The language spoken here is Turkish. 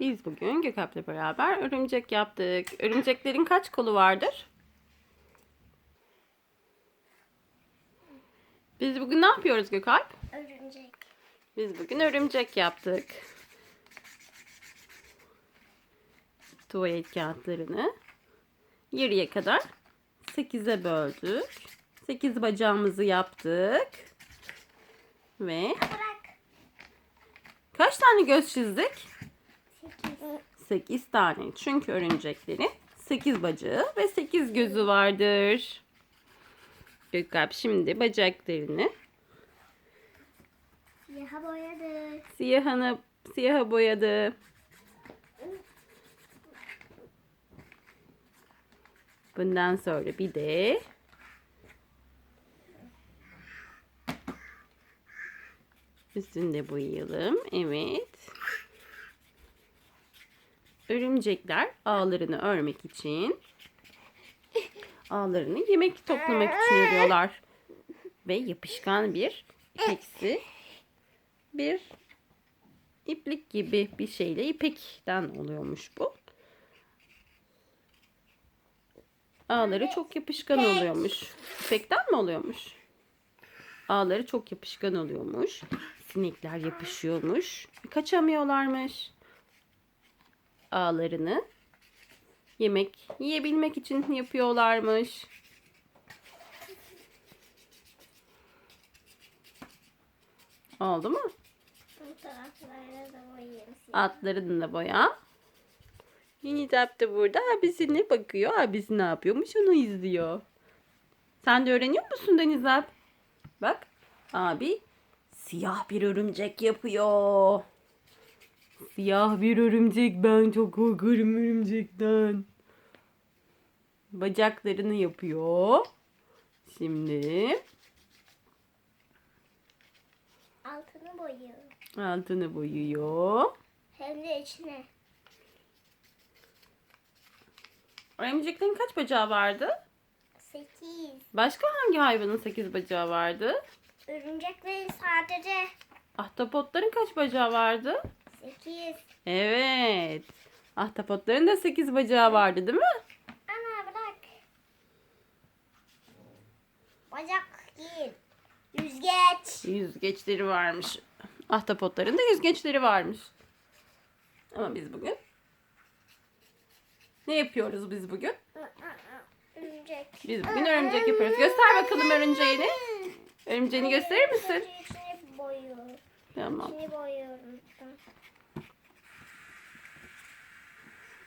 Biz bugün Gökalp'le beraber örümcek yaptık. Örümceklerin kaç kolu vardır? Biz bugün ne yapıyoruz Gökalp? Örümcek. Biz bugün örümcek yaptık. Tuvalet kağıtlarını yarıya kadar 8'e böldük. 8 bacağımızı yaptık. Ve Bırak. kaç tane göz çizdik? Sekiz. 8 tane. Çünkü örümceklerin 8 bacağı ve 8 gözü vardır. Gökalp şimdi bacaklarını Siyaha boyadı. siyahını siyaha boyadı. Bundan sonra bir de üstünde boyayalım. Evet. Örümcekler ağlarını örmek için ağlarını yemek toplamak için örüyorlar. Ve yapışkan bir ipeksi bir iplik gibi bir şeyle ipekten oluyormuş bu. Ağları çok yapışkan oluyormuş. İpekten mi oluyormuş? Ağları çok yapışkan oluyormuş. Sinekler yapışıyormuş. Kaçamıyorlarmış. Ağlarını yemek yiyebilmek için yapıyorlarmış. Oldu mu? Atlarını da boya. Yenizap da burada abisine bakıyor. Abisi ne yapıyormuş onu izliyor. Sen de öğreniyor musun Denizap? Bak abi siyah bir örümcek yapıyor. Siyah bir örümcek ben çok korkarım örümcekten. Bacaklarını yapıyor. Şimdi Altını boyuyorum. altını boyuyor. Hem de içine. Örümceklerin kaç bacağı vardı? Sekiz. Başka hangi hayvanın 8 bacağı vardı? Örümceklerin sadece Ahtapotların kaç bacağı vardı? Sekiz. Evet. Ahtapotların da 8 bacağı vardı değil mi? Ana bırak. Bacak değil. Yüzgeç. Yüzgeçleri varmış. Ahtapotların da yüzgeçleri varmış. Ama biz bugün ne yapıyoruz biz bugün? Örümcek. Biz bugün örümcek yapıyoruz. Göster bakalım örümceğini. Örümceğini gösterir misin? Tamam. İçini boyuyorum.